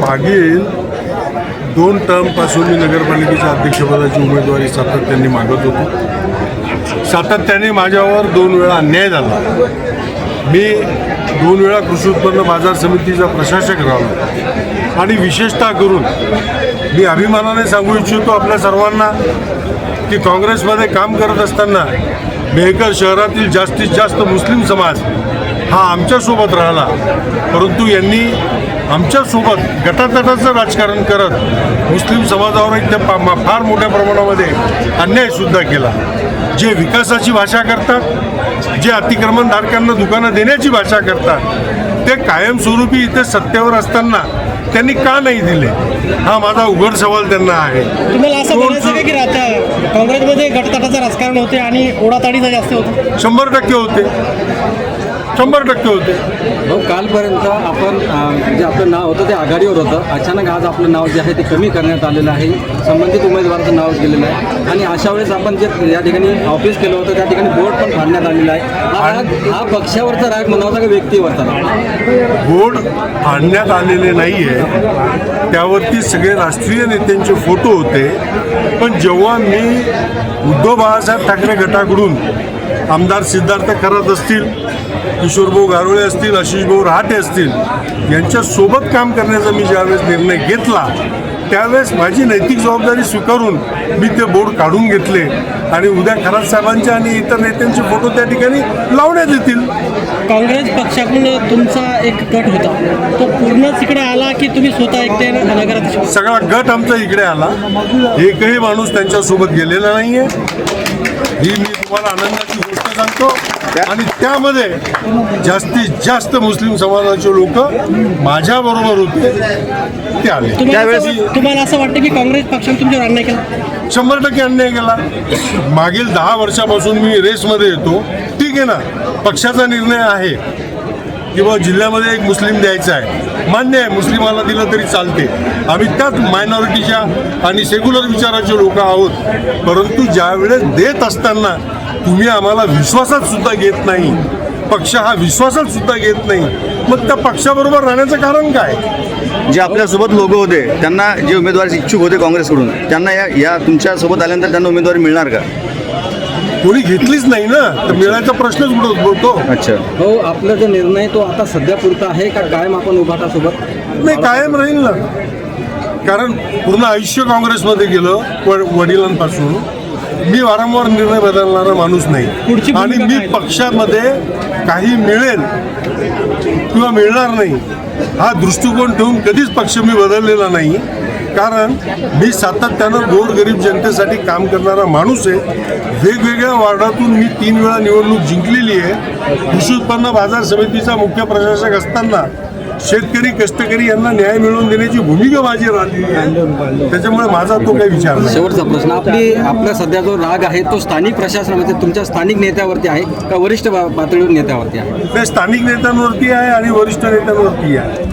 मागील दोन टर्मपासून मी नगरपालिकेच्या अध्यक्षपदाची उमेदवारी सातत्याने मागत होतो. सातत्याने माझ्यावर दोन वेळा अन्याय झाला. मी दोन वेळा कृषी उत्पन्न बाजार समितीचा प्रशासक राहिलो आणि विशेषतः करून मी अभिमानाने सांगू इच्छितो आपल्या सर्वांना की काँग्रेसमध्ये काम करत असताना मेहकर शहरातील जास्तीत जास्त मुस्लिम समाज हा आमच्यासोबत राहिला. परंतु यांनी आमच्यासोबत गटातटाचं राजकारण करत मुस्लिम समाजावर एक ते पा- मा- फार मोठ्या प्रमाणामध्ये अन्यायसुद्धा केला. जे विकासाची भाषा करतात जे अतिक्रमणधारकांना दुकानं देण्याची भाषा करतात ते कायमस्वरूपी इथे सत्तेवर असताना त्यांनी का नाही दिले? हा माझा उघड सवाल त्यांना आहे. काँग्रेसमध्ये गटतटाचं राजकारण होते आणि ओढाताडीचं जास्त होतं? शंभर टक्के होते. शंभर टक्के होते. भाऊ कालपर्यंत आपण जे आपलं नाव होतं ते आघाडीवर होतं. अचानक आज आपलं नाव जे आहे ते कमी करण्यात आलेलं आहे. संबंधित उमेदवाराचं नाव गेलेलं आहे. आणि अशा वेळेस आपण जे या ठिकाणी ऑफिस केलं होतं त्या ठिकाणी बोर्ड पण फाडण्यात आलेला आहे. हा राग हा पक्षावरचा राग म्हणावा का व्यक्तीवरचा राग? बोर्ड फाडण्यात आलेले नाही आहे त्यावरती सगळे राष्ट्रीय नेत्यांचे फोटो होते. पण जेव्हा मी उद्धव बाळासाहेब ठाकरे गटाकडून आमदार सिद्धार्थ करत असतील किशोरभाऊ गारोळे असतील आशिषभाऊ रहाटे असतील यांच्यासोबत काम करण्याचा मी ज्यावेळेस निर्णय घेतला त्यावेळेस माझी नैतिक जबाबदारी स्वीकारून मी ते बोर्ड काढून घेतले. आणि उद्या खरात साहेबांचे आणि इतर नेत्यांचे फोटो त्या ठिकाणी लावण्यात येतील. काँग्रेस पक्षाकडून तुमचा एक गट होता. तो पूर्णच इकडे आला की तुम्ही स्वतः एकटे नगराध्यक्ष? सगळा गट आमचा इकडे आला. एकही माणूस त्यांच्यासोबत गेलेला नाहीये. ही मी तुम्हाला आनंदाची गोष्ट सांगतो. आणि त्यामध्ये जास्तीत जास्त मुस्लिम समाजाचे लोक माझ्याबरोबर होते ते आले. असं- तुम्हाला असं वाटतं की काँग्रेस पक्षाने तुमच्यावर अन्याय केला? शंभर टक्के अन्याय केला. मागील दहा वर्षापासून मी रेसमध्ये येतो. ठीक आहे ना? पक्षाचा निर्णय आहे. किंवा जिल्ह्यामध्ये एक मुस्लिम द्यायचा आहे. मान्य आहे मुस्लिमाला दिलं तरी चालते. आम्ही त्याच मायनॉरिटीच्या आणि सेक्युलर विचाराचे लोक आहोत. परंतु ज्यावेळेस देत असताना तुम्ही आम्हाला विश्वासात सुद्धा घेत नाही. पक्ष हा विश्वासात सुद्धा घेत नाही. मग त्या पक्षाबरोबर राहण्याचं कारण काय? जे आपल्यासोबत लोक होते त्यांना जे उमेदवार इच्छुक होते काँग्रेसकडून त्यांना या या तुमच्यासोबत आल्यानंतर त्यांना उमेदवारी मिळणार का? कोणी घेतलीच नाही ना तर मिळायचा प्रश्नच बोलतो अच्छा. भाऊ आपला जो निर्णय तो आता सध्या पुरता आहे का कायम आपण उभाटा सोबत नाही कायम राहील ना. कारण पूर्ण आयुष्य काँग्रेसमध्ये गेलं वडिलांपासून. मी वारंवार निर्णय बदलणारा माणूस नाही. आणि मी? पक्षामध्ये काही मिळेल किंवा मिळणार नाही हा दृष्टिकोन ठेवून कधीच पक्ष मी बदललेला नाही. कारण मी सातत्यानं गोरगरीब जनतेसाठी काम करणारा माणूस आहे. वेगवेगळ्या वार्डातून मी तीन वेळा निवडणूक जिंकलेली आहे. कृषी उत्पन्न बाजार समितीचा मुख्य प्रशासक असताना शेतकरी कष्टकरी यांना न्याय मिळवून देण्याची भूमिका माझी राहिलेली आहे त्याच्यामुळे माझा तो काही विचार नाही. शेवटचा प्रश्न आपली आपला सध्या जो राग आहे तो स्थानिक प्रशासनामध्ये तुमच्या स्थानिक नेत्यावरती आहे का वरिष्ठ पातळीवर नेत्यावरती आहे? ते स्थानिक नेत्यांवरती आहे आणि वरिष्ठ नेत्यांवरती आहे.